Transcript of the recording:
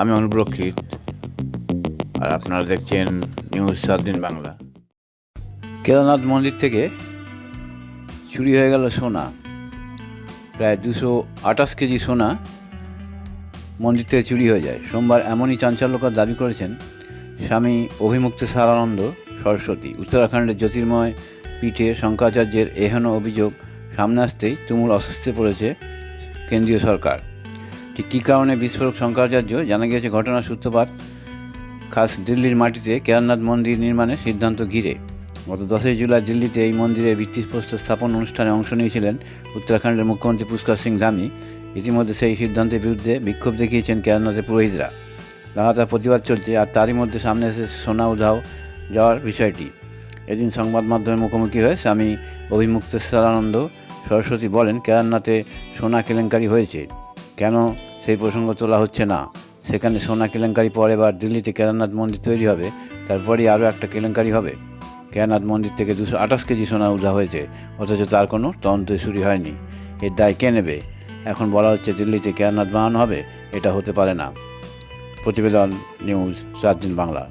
আমি অনুপ্রক্ষিত আর আপনারা দেখছেন নিউজ সাত দিন বাংলা। কেদারনাথ মন্দির থেকে চুরি হয়ে গেল সোনা। প্রায় দুশো আঠাশ কেজি সোনা মন্দির থেকে চুরি হয়ে যায়। সোমবার এমনই চাঞ্চল্যকর দাবি করেছেন স্বামী অভিমুক্ত সারানন্দ সরস্বতী। উত্তরাখণ্ডের জ্যোতির্ময় পীঠে শঙ্করাচার্যের এহেন অভিযোগ সামনে আসতেই তুমুল অস্বস্তি পড়েছে কেন্দ্রীয় সরকার। ঠিক কী কারণে বিস্ফোরক শঙ্করাচার্য জানা গিয়েছে ঘটনার সূত্রপাত? খাস দিল্লির মাটিতে কেদারনাথ মন্দির নির্মাণের সিদ্ধান্ত ঘিরে। গত দশই জুলাই দিল্লিতে এই মন্দিরের ভিত্তিপ্রস্তর স্থাপন অনুষ্ঠানে অংশ নিয়েছিলেন উত্তরাখণ্ডের মুখ্যমন্ত্রী পুষ্কর সিং ধামি। ইতিমধ্যে সেই সিদ্ধান্তের বিরুদ্ধে বিক্ষোভ দেখিয়েছেন কেদারনাথের পুরোহিতরা। লাগাতার প্রতিবাদ চলছে আর তারই মধ্যে সামনে এসে সোনা উধাও যাওয়ার বিষয়টি। এদিন সংবাদ মাধ্যমের মুখোমুখি হয়ে স্বামী অভিমুক্তেশ্বরানন্দ সরস্বতী বলেন, কেদারনাথে সোনা কেলেঙ্কারি হয়েছে। কেন সেই প্রসঙ্গ তোলা হচ্ছে না? সেখানে সোনা কেলেঙ্কারি পর এবার দিল্লিতে কেদারনাথ মন্দির তৈরি হবে, তারপরেই আরও একটা কেলেঙ্কারি হবে। কেদারনাথ মন্দির থেকে দুশো আঠাশ কেজি সোনা উধা হয়েছে, অথচ তার কোনো তদন্ত শুরু হয়নি। এর দায় কে নেবে? এখন বলা হচ্ছে দিল্লিতে কেদারনাথ বানানো হবে, এটা হতে পারে না। প্রতিবেদন নিউজ, সাত দিন বাংলা।